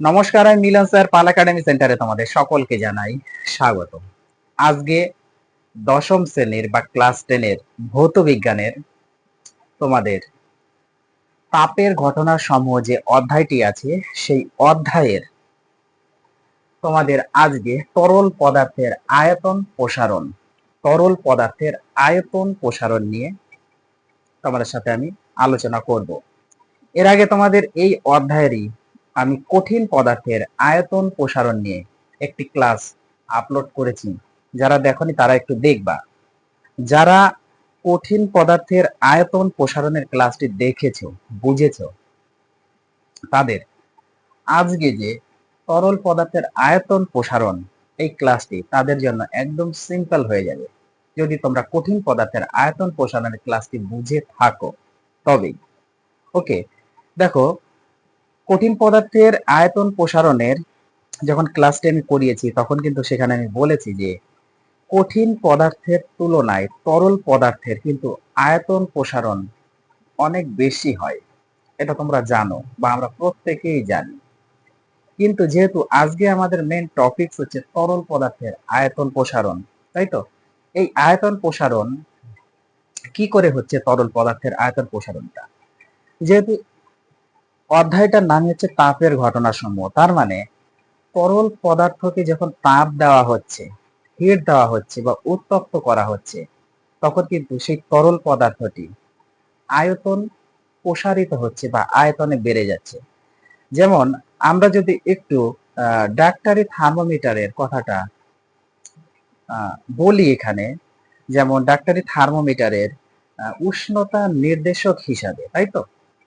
নমস্কার, আমি মিলন স্যার, পাল একাডেমি সেন্টারে তোমাদের সকলকে জানাই স্বাগত আজকে দশম শ্রেণির বা ক্লাস টেনের ভৌত বিজ্ঞানের তোমাদের তাপের ঘটনা সমূহ যে অধ্যায়টি আছে, সেই অধ্যায়ের তোমাদের আজকে তরল পদার্থের আয়তন প্রসারণ, তরল পদার্থের আয়তন প্রসারণ নিয়ে তোমাদের সাথে আমি আলোচনা করব। এর আগে তোমাদের এই অধ্যায়েরই আমি কঠিন পদার্থের আয়তন প্রসারণ নিয়ে একটি ক্লাস আপলোড করেছি। যারা দেখনি তারা একটু দেখবা। যারা কঠিন পদার্থের আয়তন প্রসারণের ক্লাসটি দেখেছ, বুঝেছ, তাদের আজকে যে তরল পদার্থের আয়তন প্রসারণ এই ক্লাসটি তাদের জন্য একদম সিম্পল হয়ে যাবে। যদি তোমরা কঠিন পদার্থের আয়তন প্রসারণের ক্লাসটি বুঝে থাকো, তবেই। ওকে দেখো কঠিন পদার্থের আয়তন প্রসারণের যখন ক্লাসটি আমি করিয়েছি, তখন কিন্তু সেখানে আমি বলেছি যে, কঠিন পদার্থের তুলনায় তরল পদার্থের কিন্তু আয়তন প্রসারণ অনেক বেশি হয়। এটা তোমরা জানো বা আমরা প্রত্যেকেই জানি। কিন্তু যেহেতু আজকে আমাদের মেন টপিকস হচ্ছে তরল পদার্থের আয়তন প্রসারণ, তাই তো? এই আয়তন প্রসারণ কি করে হচ্ছে তরল পদার্থের আয়তন প্রসারণটা? যেহেতু অধ্যায়টার নাম হচ্ছে তাপের ঘটনা সমূহ তার মানে তরল পদার্থকে যখন তাপ দেওয়া হচ্ছে হিট দেওয়া হচ্ছে বা উত্তপ্ত করা হচ্ছে, তখন কিন্তু সেই তরল পদার্থটি আয়তন প্রসারিত হচ্ছে বা আয়তনে বেড়ে যাচ্ছে। যেমন, আমরা যদি একটু ডাক্তারি থার্মোমিটারের কথাটা বলি এখানে, যেমন ডাক্তারি থার্মোমিটারের উষ্ণতা নির্দেশক হিসাবে, তাই তো?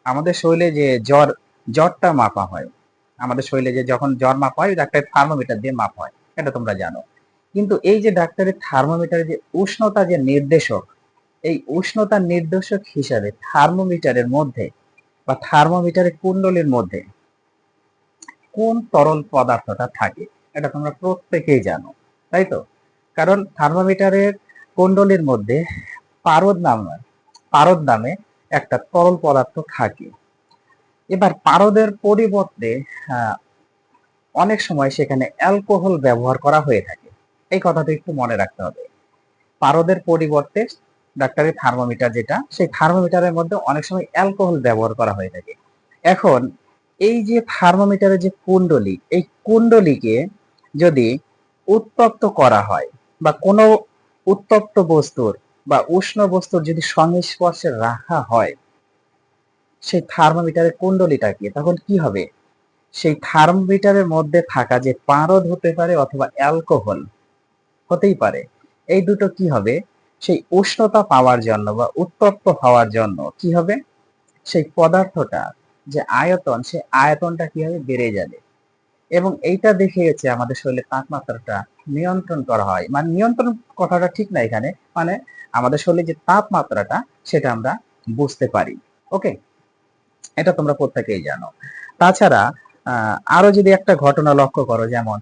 আমাদের শরীরে যে জ্বর, জ্বরটা মাপা হয়। আমাদের শরীরে যে যখন জ্বর মাপা হয় ডাক্তারি থার্মোমিটার দিয়ে মাপা হয়, এটা তোমরা জানো। কিন্তু এই যে ডাক্তারের থার্মোমিটারের যে উষ্ণতা যে নির্দেশক, এই উষ্ণতা নির্দেশক হিসাবে থার্মোমিটারের মধ্যে বা থার্মোমিটারের কুণ্ডলীর মধ্যে কোন তরল পদার্থটা থাকে, এটা তোমরা প্রত্যেকেই জানো, তাই তো? কারণ থার্মোমিটারের কুণ্ডলীর মধ্যে পারদ নাম পারদ নামে একটা তরল পদার্থ থাকে। এবার পারদের পরিবর্তে অনেক সময় সেখানে অ্যালকোহল ব্যবহার করা হয়ে থাকে। এই কথাটা একটু মনে রাখতে হবে। পারদের পরিবর্তে ডাক্তারি থার্মোমিটার যেটা, সেই থার্মোমিটারের মধ্যে অনেক সময় অ্যালকোহল ব্যবহার করা হয়ে থাকে। এখন, এই যে থার্মোমিটারের যে কুণ্ডলী, এই কুণ্ডলীকে যদি উত্তপ্ত করা হয় বা কোনো উত্তপ্ত বস্তুর বা উষ্ণ বস্তুর যদি সংস্পর্শে রাখা হয়, সেই থার্মোমিটারের কুণ্ডলীটাকে তখন কি হবে? সেই থার্মোমিটারের মধ্যে থাকা যে পারদ হতে পারে অথবা অ্যালকোহল হতেই পারে, এই দুটো কি হবে? সেই উষ্ণতা পাওয়ার জন্য বা উত্তপ্ত হওয়ার জন্য কি হবে? সেই পদার্থটা, যে আয়তন, সেই আয়তনটা কি হবে? বেড়ে যাবে। এবং এইটা দেখে গেছে আমাদের শরীরের তাপমাত্রাটা নিয়ন্ত্রণ করা হয়। মানে নিয়ন্ত্রণ কথাটা ঠিক না এখানে। মানে আমাদের শরীরে যে তাপমাত্রাটা, সেটা আমরা বুঝতে পারি। ওকে? এটা তোমরা প্রত্যেকেই জানো। তাছাড়া আরও যদি একটা ঘটনা লক্ষ্য করো, যেমন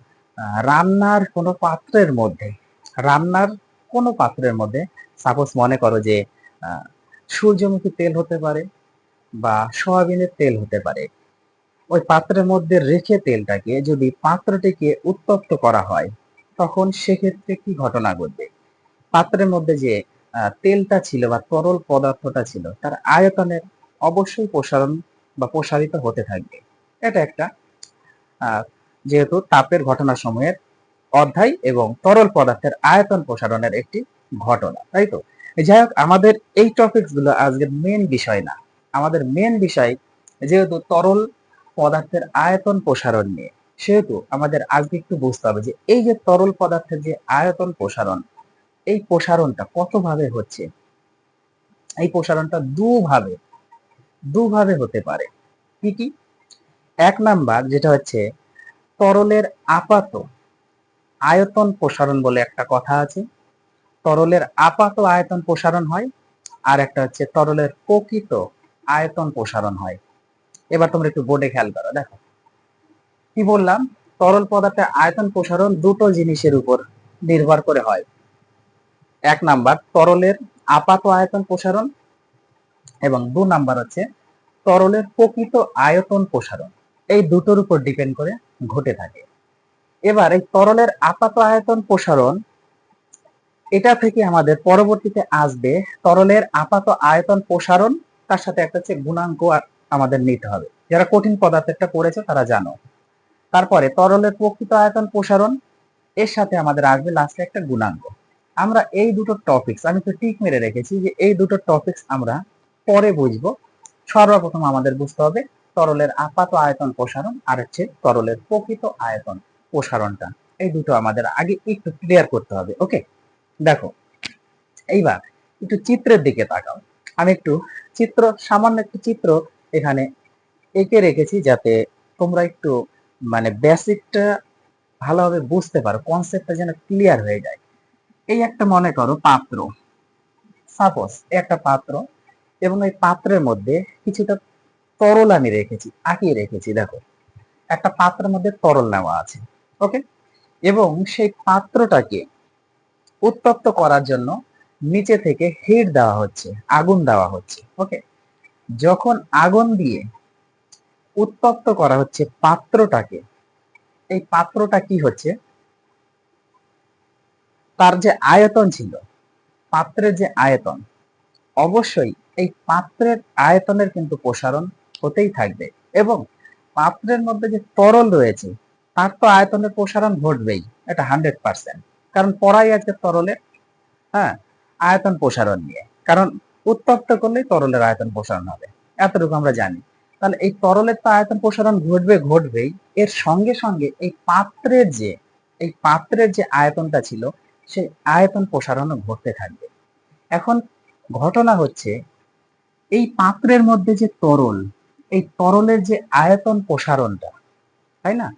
রান্নার কোনো পাত্রের মধ্যে, রান্নার কোনো পাত্রের মধ্যে সাপোজ মনে করো যে সূর্যমুখী তেল হতে পারে বা সয়াবিনের তেল হতে পারে। ওই পাত্রের মধ্যে রেখে তেলটাকে যদি পাত্রটিকে উত্তপ্ত করা হয়, তখন সেক্ষেত্রে কি ঘটনা ঘটবে? পাত্রের মধ্যে যে তেলটা ছিল বা তরল পদার্থটা ছিল, তার আয়তনের অবশ্যই প্রসারণ বা প্রসারিত হতে থাকবে। এটা একটা যেহেতু তাপের ঘটনা সময়ের অধ্যায় এবং তরল পদার্থের আয়তন প্রসারণের একটি ঘটনা, তাই তো? যাই হোক, আমাদের এই টপিকসগুলো আজকের মেন বিষয় না। আমাদের মেন বিষয় যেহেতু তরল পদার্থের আয়তন প্রসারণ নিয়ে। সেহেতু আমাদের আজকে একটু বুঝতে হবে যে এই যে তরল পদার্থের যে আয়তন প্রসারণ, এই প্রসারণটা কতভাবে হচ্ছে? এই প্রসারণটা দুভাবে দুভাবে হতে পারে। কি কি? এক নাম্বার যেটা হচ্ছে, তরলের আপাত আয়তন প্রসারণ বলে একটা কথা আছে। তরলের আপাত আয়তন প্রসারণ হয়, আর একটা হচ্ছে তরলের প্রকৃত আয়তন প্রসারণ হয়। এবার তোমরা একটু বোর্ডে খেয়াল করো, দেখো। কি বললাম? তরল পদার্থের আয়তন প্রসারণ দুটো জিনিসের উপর নির্ভর করে হয়। এক নাম্বার, তরলের আপাত আয়তন প্রসারণ এবং দু নাম্বার হচ্ছে তরলের প্রকৃত আয়তন প্রসারণ। এই দুটোর উপর ডিপেন্ড করে ঘটে থাকে। এবার এই তরলের আপাত আয়তন প্রসারণ, এটা থেকে আমাদের পরবর্তীতে আসবে তরলের আপাত আয়তন প্রসারণ, তার সাথে একটা হচ্ছে গুণাঙ্ক আমাদের নিতে হবে। যারা কঠিন পদার্থটা পড়েছে তারা জানো। তারপরে তরলের প্রকৃত আয়তন প্রসারণ, এর সাথে আমাদের আসবে লাস্টে একটা গুণাঙ্ক। আমরা এই দুটো টপিকস আমি তো টিক মেরে রেখেছি যে এই দুটো টপিকস আমরা পরে বুঝব। সর্বপ্রথম আমাদের বুঝতে হবে তরলের আপাত আয়তন প্রসারণ আর হচ্ছে তরলের প্রকৃত আয়তন প্রসারণটা। এই দুটো আমাদের আগে একটু ক্লিয়ার করতে হবে ওকে দেখো, এইবার একটু চিত্রের দিকে তাকাও। আমি একটু চিত্র, সামান্য একটু চিত্র এখানে এঁকে রেখেছি যাতে তোমরা একটু মানে বেসিকটা ভালোভাবে বুঝতে পারো কনসেপ্টটা যেন ক্লিয়ার হয়ে যায়। এই একটা মনে করো পাত্র। সাপোজ একটা পাত্র এবং এই পাত্রের মধ্যে কিছুটা তরল আমি রেখেছি, আঁকিয়ে রেখেছি, দেখো। একটা পাত্রের মধ্যে তরল নেওয়া আছে ওকে এবং সেই পাত্রটাকে উত্তপ্ত করার জন্য নিচে থেকে হিট দেওয়া হচ্ছে, আগুন দেওয়া হচ্ছে ওকে যখন আগুন দিয়ে উত্তপ্ত করা হচ্ছে পাত্রটাকে, এই পাত্রটা কি হচ্ছে? তার যে আয়তন ছিল, পাত্রের যে আয়তন, অবশ্যই এই পাত্রের আয়তনের কিন্তু প্রসারণ হতেই থাকবে এবং পাত্রের মধ্যে যে তরল রয়েছে, তার তো আয়তনের প্রসারণ ঘটবেই, এটা হান্ড্রেড পার্সেন্ট কারণ পড়াই আছে তরলের হ্যাঁ আয়তন প্রসারণ নিয়ে। কারণ উত্তপ্ত করলেই তরলের আয়তন প্রসারণ হবে। এতটুকু আমরা জানি। তাহলে এই তরলের তো আয়তন প্রসারণ ঘটবে, ঘটবেই। এর সঙ্গে সঙ্গে এই পাত্রের যে, এই পাত্রের যে আয়তনটা ছিল, সেই আয়তন প্রসারণও ঘটতে থাকবে। এখন ঘটনা হচ্ছে, এই পাত্রের মধ্যে যে তরল, এই তরলের যে আয়তন প্রসারণটা, তাই না?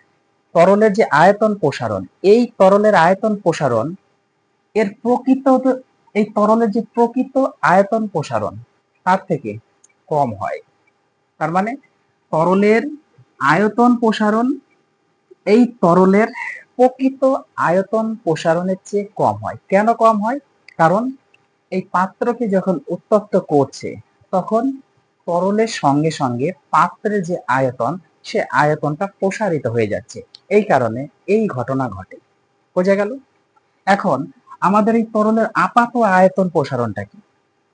তরলের যে আয়তন প্রসারণ, এই তরলের আয়তন প্রসারণ, এর প্রকৃত এই তরলের যে প্রকৃত আয়তন প্রসারণ, তার থেকে কম হয়। তার মানে তরলের আয়তন প্রসারণ এই তরলের প্রকৃত আয়তন প্রসারণের চেয়ে কম হয়। কেন কম হয়? কারণ এই পাত্রকে যখন উত্তপ্ত করছে, তখন তরলের সঙ্গে সঙ্গে পাত্রের যে আয়তন, সে আয়তনটা প্রসারিত হয়ে যাচ্ছে। এই কারণে এই ঘটনা ঘটে। বোঝা গেল? এখন আমাদের এই তরলের আপাত আয়তন প্রসারণটা কি?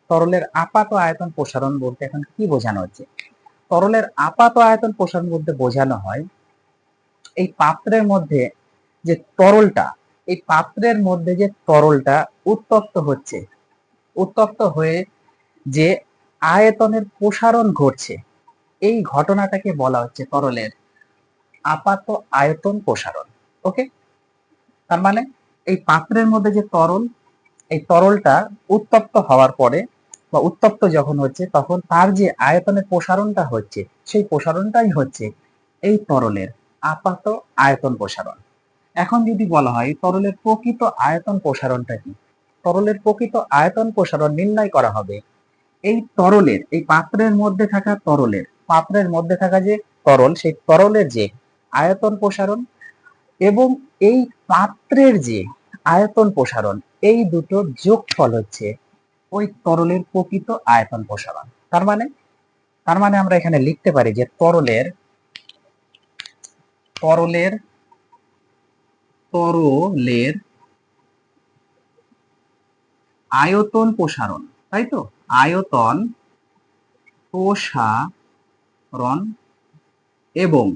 তরলের আপাত আয়তন প্রসারণ বলতে এখন কি বোঝানো হচ্ছে? তরলের আপাত আয়তন প্রসারণ বলতে বোঝানো হয় এই পাত্রের মধ্যে যে তরলটা, এই পাত্রের মধ্যে যে তরলটা উত্তপ্ত হচ্ছে, উত্তপ্ত হয়ে যে আয়তনের প্রসারণ ঘটছে, এই ঘটনাটাকে বলা হচ্ছে তরলের আপাত আয়তন প্রসারণ ওকে তার মানে এই পাত্রের মধ্যে যে তরল, এই তরলটা উত্তপ্ত হওয়ার পরে বা উত্তপ্ত যখন হচ্ছে, তখন তার যে আয়তনের প্রসারণটা হচ্ছে, সেই প্রসারণটাই হচ্ছে এই তরলের আপাত আয়তন প্রসারণ। এখন যদি বলা হয় তরলের প্রকৃত আয়তন প্রসারণটা কি? তরলের প্রকৃত আয়তন প্রসারণ নির্ণয় করা হবে এই তরলের, এই পাত্রের মধ্যে থাকা তরলের, পাত্রের মধ্যে থাকা যে তরল, সেই তরলের যে আয়তন প্রসারণ এবং এই পাত্রের যে আয়তন প্রসারণ, এই দুটো যোগফল হচ্ছে ওই তরলের প্রকৃত আয়তন প্রসারণ। তার মানে তার মানে আমরা এখানে লিখতে পারি যে তরলের তরলের তরলের আয়তন প্রসারণ, তাই তো? আয়তন প্রসারণ এবং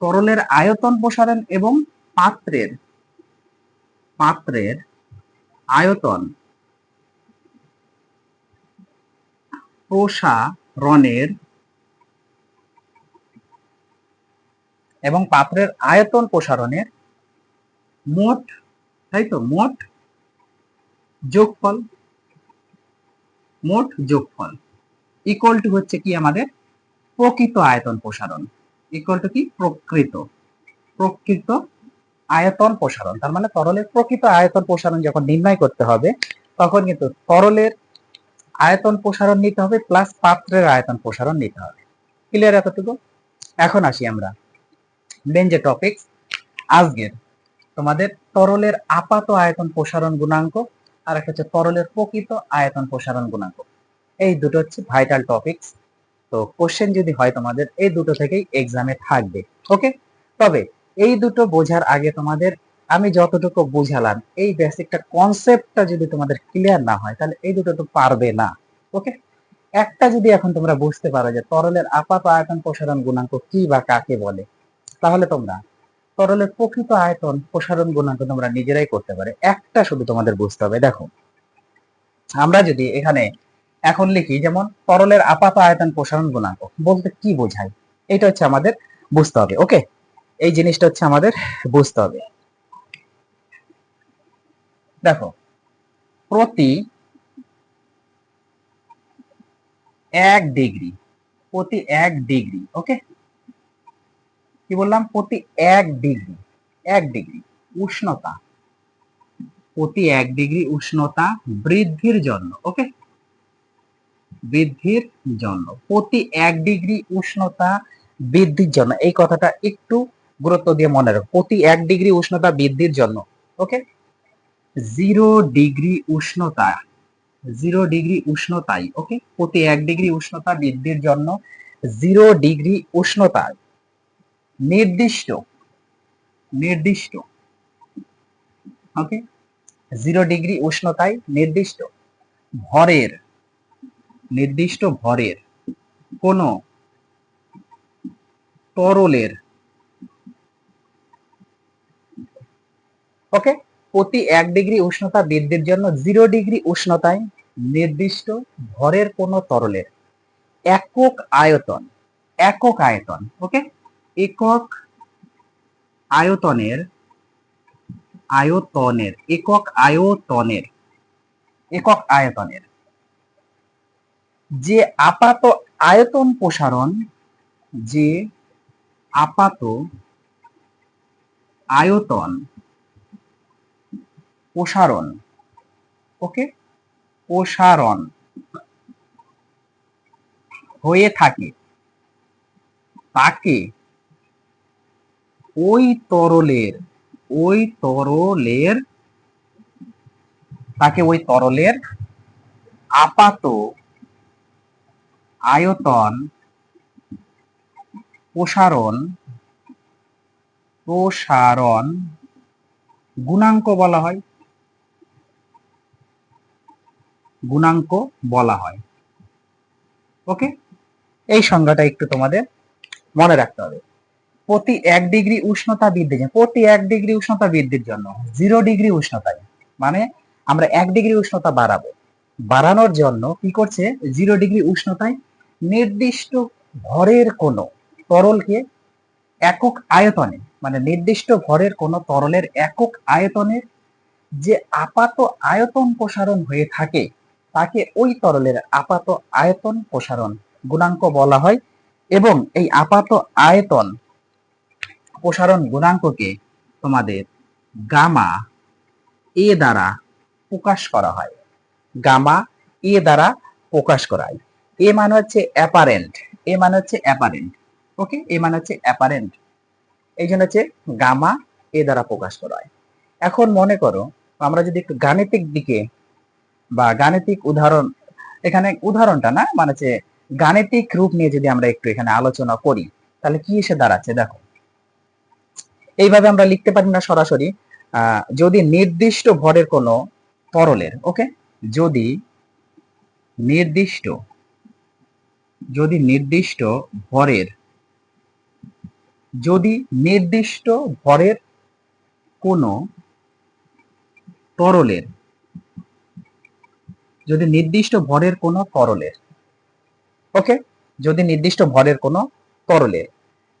তরলের আয়তন প্রসারণ এবং পাত্রের পাত্রের আয়তন প্রসারণের এবং পাত্রের আয়তন প্রসারণের মোট, তাই তো? মোট যোগফল মোট যোগফল ইকুয়াল টু হচ্ছে কি আমাদের প্রকৃত আয়তন প্রসারণ। ইকুয়াল টু কি? প্রকৃত। প্রকৃত আয়তন প্রসারণ। তার মানে তরলের প্রকৃত আয়তন প্রসারণ যখন নির্ণয় করতে হবে, তখন কিন্তু তরলের আয়তন প্রসারণ নিতে হবে প্লাস পাত্রের আয়তন প্রসারণ নিতে হবে। ক্লিয়ার এতটুকু? এখন আসি আমরা মেন যে টপিক আজকের। তোমাদের তরলের আপাত আয়তন প্রসারণ গুণাঙ্ক আর একটা হচ্ছে তরলের প্রকৃত আয়তন প্রসারণ গুণাঙ্ক। এই দুটো হচ্ছে ভাইটাল টপিকস তো কোশ্চেন যদি হয় তোমাদের, এই দুটো থেকেই এক্সামে থাকবে ওকে তবে এই দুটো বোঝার আগে তোমাদের আমি যতটুকু বুঝালাম, এই বেসিকটা কনসেপ্টটা যদি তোমাদের ক্লিয়ার না হয়, তাহলে এই দুটো তো পারবে না ওকে একটা যদি এখন তোমরা বুঝতে পারো যে তরলের আপাত আয়তন প্রসারণ গুণাঙ্ক কি বা কাকে বলে, তাহলে তোমরা তরলের প্রকৃত আয়তন প্রসারণ গুণাঙ্ক তোমরা নিজেরাই করতে পারে, একটা শুধু তোমাদের বুঝতে হবে। দেখো, আমরা যদি এখানে এখন লিখি, যেমন, তরলের আপাত আয়তন প্রসারণ গুণাঙ্ক। বলতে কি বোঝায়? এটা হচ্ছে আমাদের বুঝতে হবে, ওকে? এই জিনিসটা হচ্ছে আমাদের বুঝতে হবে। দেখো, প্রতি এক ডিগ্রি, প্রতি এক ডিগ্রি, ওকে? কি বললাম? প্রতি এক ডিগ্রি এক ডিগ্রি, উষ্ণতা। প্রতি এক ডিগ্রি উষ্ণতা বৃদ্ধির জন্য, ওকে? বৃদ্ধির জন্য। প্রতি এক ডিগ্রি উষ্ণতা বৃদ্ধির জন্য। এই কথাটা একটু গুরুত্ব দিয়ে মনে রাখো। প্রতি এক ডিগ্রি উষ্ণতা বৃদ্ধির জন্য, ওকে? জিরো ডিগ্রি উষ্ণতা, জিরো ডিগ্রি উষ্ণতায় ওকে? প্রতি এক ডিগ্রি উষ্ণতা বৃদ্ধির জন্য জিরো ডিগ্রি উষ্ণতায় নির্দিষ্ট নির্দিষ্ট, ওকে? জিরো ডিগ্রি উষ্ণতায় নির্দিষ্ট। ভরের নির্দিষ্ট ভরের কোন তরলের ওকে প্রতি এক ডিগ্রি উষ্ণতা বৃদ্ধির জন্য জিরো ডিগ্রি উষ্ণতায় নির্দিষ্ট ভরের কোন তরলের একক আয়তন একক আয়তন ওকে একক আয়তনের আয়তনের, একক আয়তনের একক আয়তনের যে আপাত আয়তন প্রসারণ, যে আপাত আয়তন প্রসারণ, ওকে? প্রসারণ হয়ে থাকে। তাকে ওই তরলের ওই তরলের, তাকে ওই তরলের আপাত আয়তন প্রসারণ প্রসারণ গুণাঙ্ক বলা হয়। গুণাঙ্ক বলা হয়। ওকে এই সংজ্ঞাটা একটু তোমাদের মনে রাখতে হবে। প্রতি এক ডিগ্রি উষ্ণতা বৃদ্ধির জন্য, প্রতি এক ডিগ্রি উষ্ণতা বৃদ্ধির জন্য জিরো ডিগ্রি উষ্ণতায় মানে আমরা এক ডিগ্রি উষ্ণতা বাড়াবো। বাড়ানোর জন্য কি করছে? জিরো ডিগ্রি উষ্ণতায় নির্দিষ্ট ভরের কোন তরলকে একক আয়তনে মানে নির্দিষ্ট ভরের কোন তরলের একক আয়তনের যে আপাত আয়তন প্রসারণ হয়ে থাকে, তাকে ওই তরলের আপাত আয়তন প্রসারণ গুণাঙ্ক বলা হয় এবং এই আপাত আয়তন প্রসারণ গুণাঙ্ককে তোমাদের গামা এ দ্বারা প্রকাশ করা হয়। গামা এ দ্বারা প্রকাশ করা হয়। এ মানে হচ্ছে অ্যাপারেন্ট এ মানে হচ্ছে অ্যাপারেন্ট ওকে এ মানে হচ্ছে অ্যাপারেন্ট এই জন্য হচ্ছে গামা এ দ্বারা প্রকাশ করা হয়। এখন মনে করো, আমরা যদি একটু গাণিতিক দিকে বা গাণিতিক উদাহরণ, এখানে উদাহরণটা না মানে হচ্ছে গাণিতিক রূপ নিয়ে যদি আমরা একটু এখানে আলোচনা করি, তাহলে কি এসে দাঁড়াচ্ছে দেখো। এইভাবে আমরা লিখতে পারি না সরাসরি যদি নির্দিষ্ট ভরের কোনো তরলের ওকে যদি নির্দিষ্ট যদি নির্দিষ্ট ভরের, যদি নির্দিষ্ট ভরের কোনো তরলের, যদি নির্দিষ্ট ভরের কোনো তরলের ওকে যদি নির্দিষ্ট ভরের কোনো তরলের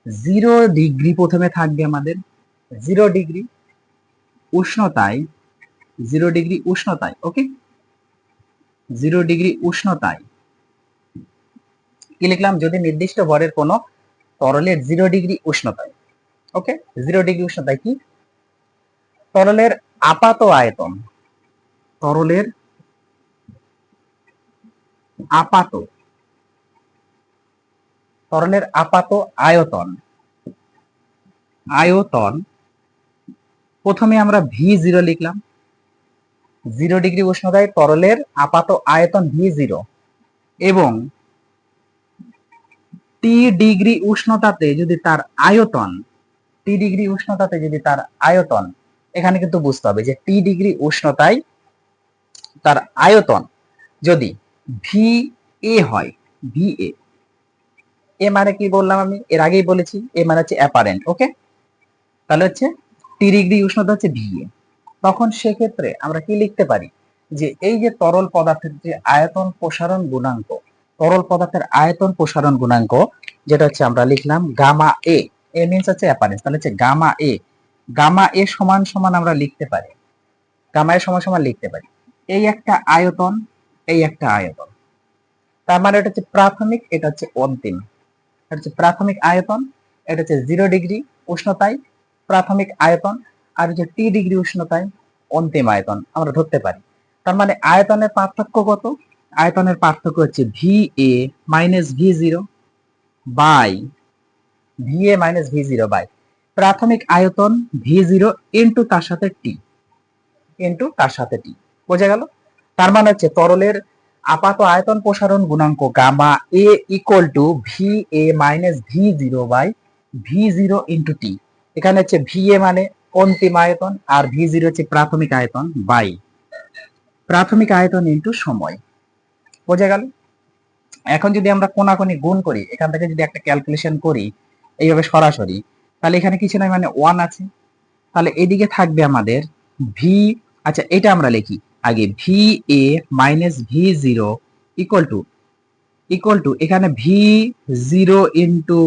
জিরো ডিগ্রি প্রথমে থাকবে আমাদের জিরো ডিগ্রি উষ্ণতায় জিরো ডিগ্রি উষ্ণতায় ওকে জিরো ডিগ্রি উষ্ণতায় কি লিখলাম যদি নির্দিষ্ট ভরের কোনো তরলের জিরো ডিগ্রি উষ্ণতায় ওকে জিরো ডিগ্রি উষ্ণতায় কি? তরলের আপাত আয়তন, তরলের আপাত তরলের আপাত আয়তন আয়তন, প্রথমে আমরা ভি জিরো লিখলাম। জিরো ডিগ্রি উষ্ণতায় তরলের আপাত আয়তন ভি জিরো এবং টি ডিগ্রি উষ্ণতাতে যদি তার আয়তন টি ডিগ্রি উষ্ণতাতে যদি তার আয়তন, এখানে কিন্তু বুঝতে হবে যে টি ডিগ্রি উষ্ণতায় তার আয়তন যদি ভি এ হয় ভি এ এ মানে কি বললাম আমি? এর আগেই বলেছি এ মানে হচ্ছে অ্যাপারেন্ট ওকে তাহলে হচ্ছে টি ডিগ্রি উষ্ণতা হচ্ছে ভি এ তখন সেক্ষেত্রে আমরা কি লিখতে পারি? যে এই যে তরল পদার্থের যে আয়তন প্রসারণ গুণাঙ্ক তরল পদার্থের আয়তন প্রসারণ গুণাঙ্ক, যেটা হচ্ছে আমরা লিখলাম গামা এ। এ মিনস হচ্ছে অ্যাপারেন্স তাহলে হচ্ছে গামা এ। গামা এ সমান সমান আমরা লিখতে পারি। গামা এ সমান সমান লিখতে পারি। এই একটা আয়তন, এই একটা আয়তন। তার মানে এটা হচ্ছে প্রাথমিক, এটা হচ্ছে অন্তিম। এটা হচ্ছে প্রাথমিক আয়তন, এটা হচ্ছে জিরো ডিগ্রি উষ্ণতায় প্রাথমিক আয়তন, আর হচ্ছে টি ডিগ্রি উষ্ণতায় অন্তিম আয়তন আমরা ধরতে পারি। তার মানে আয়তনের পার্থক্য কত? আয়তনের পার্থক্য হচ্ছে V A minus V zero by V A minus V zero by. প্রাথমিক আয়তন ভি জিরো ইন্টু তার সাথে টি ইন্টু তার সাথে টি। বোঝা গেল? তার মানে হচ্ছে তরলের আপাত আয়তন প্রসারণ গুণাঙ্ক gamma A equal to V A minus V zero by V zero into T. এখানে হচ্ছে ভি এ মানে অন্তিম আয়তন আর ভি জিরো হচ্ছে প্রাথমিক আয়তন বাই। প্রাথমিক আয়তন ইন্টু সময়। বোঝা গেল? এখন যদি আমরা কোনাকুনি গুণ করি, এখান থেকে যদি একটা ক্যালকুলেশন করি, এইভাবে সরাসরি, তাহলে এখানে কিছু নয় মানে ওয়ান আছে। তাহলে এদিকে থাকবে আমাদের ভি আচ্ছা এটা আমরা লিখি। আগে V A minus V zero equal to equal to এখানে V zero into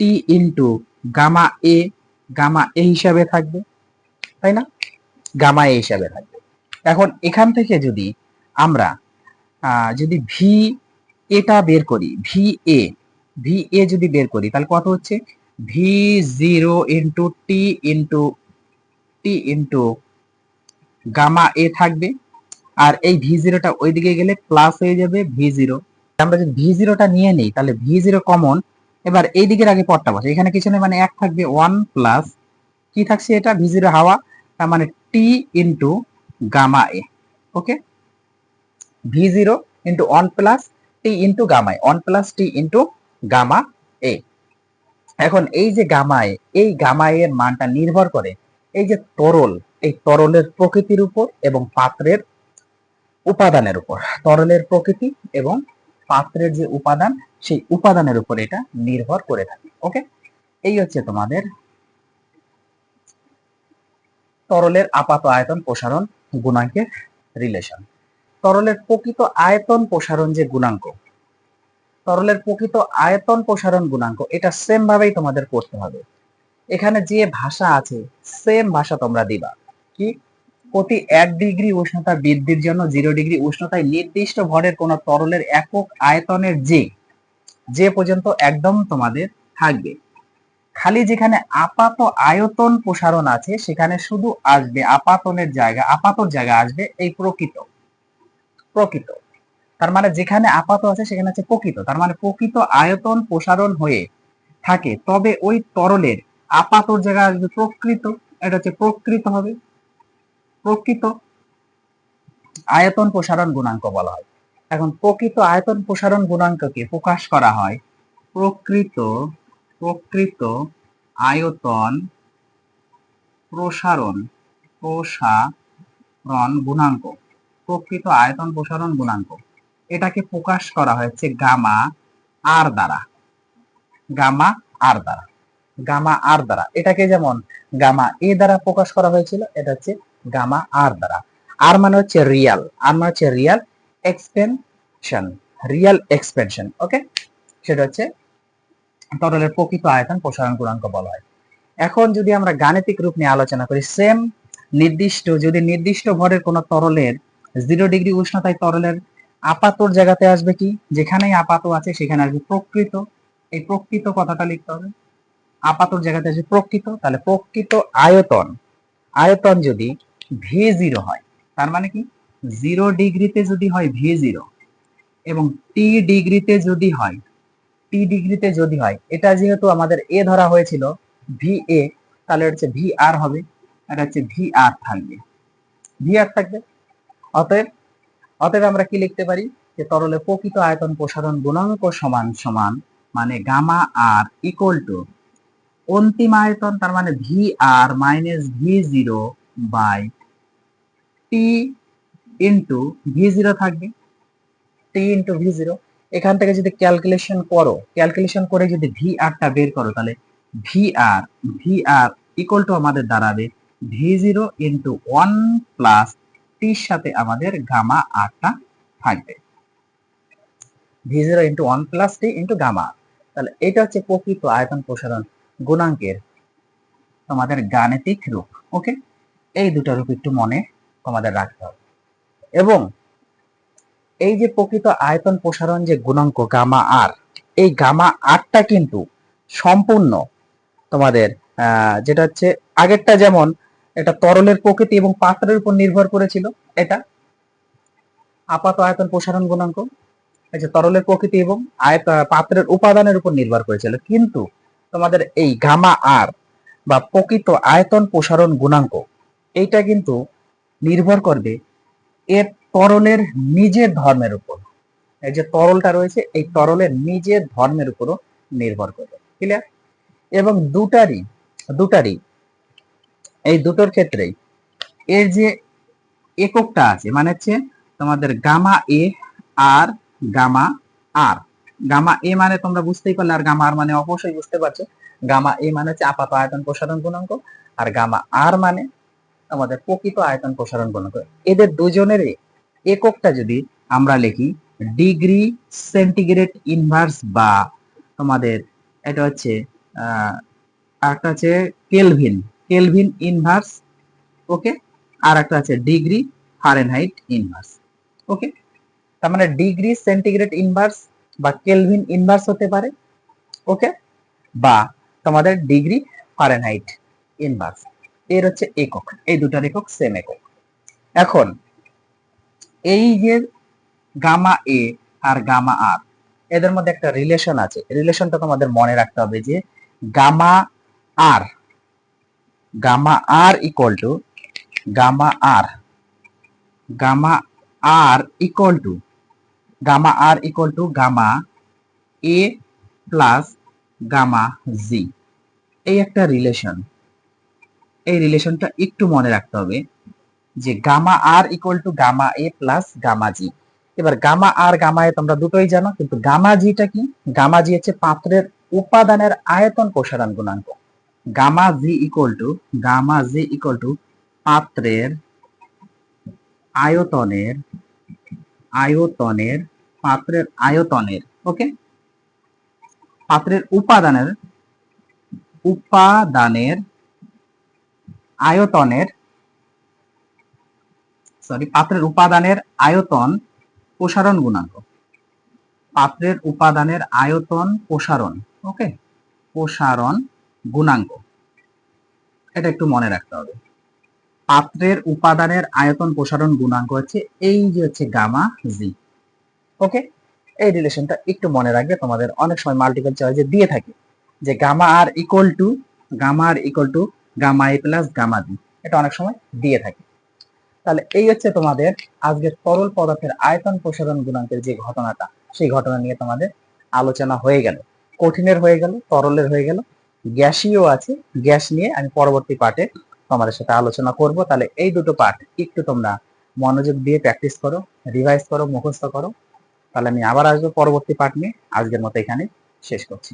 T into gamma A gamma A হিসাবে থাকবে, তাই না? গামা এ হিসাবে থাকবে। এখন এখান থেকে যদি আমরা যদি ভি এটা বের করি ভি এ ভি এ যদি বের করি, তাহলে কত হচ্ছে? V zero into T into T into gamma A থাকবে। আর এই ভি জিরোটা ওইদিকে গেলে প্লাস হয়ে যাবে ভি জিরো আমরা যদি ভি জিরোটা নিয়ে নিই, তাহলে ভি জিরো কমন এবার এই দিকের আগে পটটা বসে। এখানে কিছু নেই মানে এক থাকবে ওয়ান প্লাস কি থাকছে এটা? ভি জিরো হাওয়া, তার মানে T into gamma A okay V zero into one plus T into gamma A one plus T into gamma A এখন এই যে গামা এ এই গামা এর মানটা নির্ভর করে এই যে তরল, এই তরলের প্রকৃতির উপর এবং পাত্রের উপাদানের উপর। তরলের প্রকৃতি এবং পাত্রের যে উপাদান, সেই উপাদানের উপর এটা নির্ভর করে থাকে ওকে এই হচ্ছে তোমাদের তরলের আপাত আয়তন প্রসারণ গুণাঙ্কের রিলেশন তরলের প্রকৃত আয়তন প্রসারণ যে গুণাঙ্ক, তরলের প্রকৃত আয়তন প্রসারণ গুণাঙ্ক, এটা সেম ভাবেই তোমাদের করতে হবে। এখানে যে ভাষা আছে সেম ভাষা তোমরা দিবা। কি? প্রতি এক ডিগ্রি উষ্ণতা বৃদ্ধির জন্য জিরো ডিগ্রি উষ্ণতায় নির্দিষ্ট ভরের কোন তরলের একক আয়তনের যে যে পর্যন্ত একদম তোমাদের থাকবে। খালি যেখানে আপাত আয়তন প্রসারণ আছে, সেখানে শুধু আসবে, আপাতনের জায়গা আপাতর জায়গা আসবে এই প্রকৃত। প্রকৃত। তার মানে যেখানে আপাত আছে সেখানে আছে প্রকৃত। তার মানে প্রকৃত আয়তন প্রসারণ হয়ে থাকে। তবে ওই তরলের আপাতর জায়গা আসবে প্রকৃত। এটা হচ্ছে প্রকৃত হবে। প্রকৃত আয়তন প্রসারণ গুণাঙ্ক বলা হয়। এখন প্রকৃত আয়তন প্রসারণ গুণাঙ্ককে প্রকাশ করা হয় প্রকৃত প্রকৃত আয়তন প্রসারণ প্রসারণ গুণাঙ্ক। প্রকৃত আয়তন প্রসারণ গুণাঙ্ক। এটাকে প্রকাশ করা হয়েছে গামা আর দ্বারা। গামা আর দ্বারা। গামা আর দ্বারা। এটাকে যেমন গামা এ দ্বারা প্রকাশ করা হয়েছিল, এটা হচ্ছে গামা আর দ্বারা। আর মানে হচ্ছে রিয়াল আর মানে হচ্ছে real expansion real expansion okay সেটা হচ্ছে তরলের প্রকৃত আয়তন প্রসারণ গুণাঙ্ক বলা হয়। এখন যদি আমরা গাণিতিক রূপ নিয়ে আলোচনা করি সেম নির্দিষ্ট, যদি নির্দিষ্ট ভরের কোন তরলের জিরো ডিগ্রি উষ্ণতায় তরলের আপাতর জায়গাতে আসবে কি? যেখানেই আপাত আছে সেখানে আসবে প্রকৃত। এই প্রকৃত কথাটা লিখতে হবে। আপাতর জায়গাতে আসবে প্রকৃত। তাহলে প্রকৃত আয়তন। আয়তন যদি ভি জিরো হয়, তার মানে কি? জিরো ডিগ্রিতে যদি হয় ভি জিরো এবং টি ডিগ্রিতে যদি হয় টি ডিগ্রিতে যদি হয়, এটা যেহেতু আমাদের এ ধরা হয়েছিল ভি এ তাহলে হচ্ছে ভি আর হবে। এটা হচ্ছে ভি আর থাকবে। ভি আর থাকবে। অতএব অতএব আমরা কি লিখতে পারি? যে তরলের প্রকৃত আয়তন প্রসারণ গুণাঙ্ক সমান সমান মানে গামা আর ইকুয়াল টু অন্তিম আয়তন তার মানে V R minus V zero by T into V zero থাকবে। টি ইন্টু ভি জিরো এখান থেকে যদি ক্যালকুলেশন করো ক্যালকুলেশন করে যদি ভি আরটা বের করো, তাহলে V R V R equal to আমাদের দাঁড়াবে V zero into one plus টির সাথে আমাদের গামা আরটা থাকবে। V zero into one plus T into gamma তাহলে এটা হচ্ছে প্রকৃত আয়তন প্রসারণ গুণাঙ্কের তোমাদের গাণিতিক রূপ ওকে এই দুটো রূপ একটু মনে তোমাদের রাখতে হবে। এবং এই যে প্রকৃত আয়তন প্রসারণ যে গুণাঙ্ক গামা আর এই গামা আরটা কিন্তু সম্পূর্ণ তোমাদের যেটা হচ্ছে আগেরটা যেমন এটা তরলের প্রকৃতি এবং পাত্রের উপর নির্ভর করেছিল। এটা আপাত আয়তন প্রসারণ গুণাঙ্ক। এই যে তরলের প্রকৃতি এবং আয়ত, পাত্রের উপাদানের উপর নির্ভর করেছিল। কিন্তু তোমাদের এই গামা আর বা প্রকৃত আয়তন প্রসারণ গুণাঙ্ক, এইটা কিন্তু নির্ভর করবে এর তরলের নিজের ধর্মের উপর। এই যে তরলটা রয়েছে, এই তরলের নিজের ধর্মের উপরও নির্ভর করবে। ক্লিয়ার এবং দুটারই দুটারই এই দুটোর ক্ষেত্রেই। এর যে এককটা আছে মানে হচ্ছে তোমাদের গামা এ আর গামা আর। গামা এ মানে তোমরা বুঝতেই পারলে আর গামা আর মানে অবশ্যই বুঝতে পারছ। গামা এ মানে হচ্ছে আপাত আয়তন প্রসারণ গুণাঙ্ক আর গামা আর মানে আমাদের প্রকৃত আয়তন প্রসারণ গুণাঙ্ক। এদের দুজনেরই এককটা যদি আমরা লিখি ডিগ্রি সেন্টিগ্রেড ইনভার্স বা তোমাদের এটা হচ্ছে আহ, আরেকটা হচ্ছে কেলভিন। কেলভিন ইনভার্স ওকে আর একটা আছে ডিগ্রি ফারেনহাইট ইনভার্স ওকে তার মানে ডিগ্রি সেন্টিগ্রেড ইনভার্স বা কেলভিন ইনভার্স হতে পারে ওকে বা তোমাদের ডিগ্রি ফারেনহাইট ইনভার্স এর হচ্ছে একক, এই দুটার একক সেম একক। এখন, এই যে গামা এ আর গামা আর এদের মধ্যে একটা রিলেশন আছে। রিলেশনটা তোমাদের মনে রাখতে হবে যে gamma R gamma R equal to gamma R gamma R equal to gamma R equal to gamma A plus gamma G এই একটা রিলেশন এই রিলেশনটা একটু মনে রাখতে হবে যে gamma R equal to gamma A plus gamma G এবার গামা আর গামা এ তোমরা দুটোই জানো, কিন্তু গামা জিটা কি? গামা জি হচ্ছে পাত্রের উপাদানের আয়তন প্রসারণ গুণাঙ্ক। Gamma G equal to gamma G equal to পাত্রের, আয়তনের আয়তনের, পাত্রের আয়তনের ওকে পাত্রের উপাদানের উপাদানের আয়তনের সরি পাত্রের উপাদানের আয়তন প্রসারণ গুণাঙ্ক। পাত্রের উপাদানের আয়তন প্রসারণ ওকে প্রসারণ গুণাঙ্ক। এটা একটু মনে রাখতে হবে। পাত্রের উপাদানের আয়তন প্রসারণ গুণাঙ্ক হচ্ছে এই যে হচ্ছে গামা জি ওকে? এই রিলেশনটা একটু মনে রাখবে, তোমাদের অনেক সময় মাল্টিপল চয়েসে দিয়ে থাকে। যে gamma R equal to gamma R equal to gamma A plus gamma G এটা অনেক সময় দিয়ে থাকে। তাহলে এই হচ্ছে তোমাদের আজকের তরল পদার্থের আয়তন প্রসারণ গুণাঙ্কের যে ঘটনাটা, সেই ঘটনা নিয়ে তোমাদের আলোচনা হয়ে গেল। কঠিনের হয়ে গেল, তরলের হয়ে গেল। গ্যাসীয় আছে। গ্যাস নিয়ে আমি পরবর্তী পার্টে তোমাদের সাথে আলোচনা করব। তাহলে এই দুটো পার্ট, একটু তোমরা মনোযোগ দিয়ে প্র্যাকটিস করো, রিভাইজ করো, মুখস্থ করো। তাহলে আমি আবার আসব পরবর্তী পার্ট নিয়ে। আজকের মতো এখানে শেষ করছি।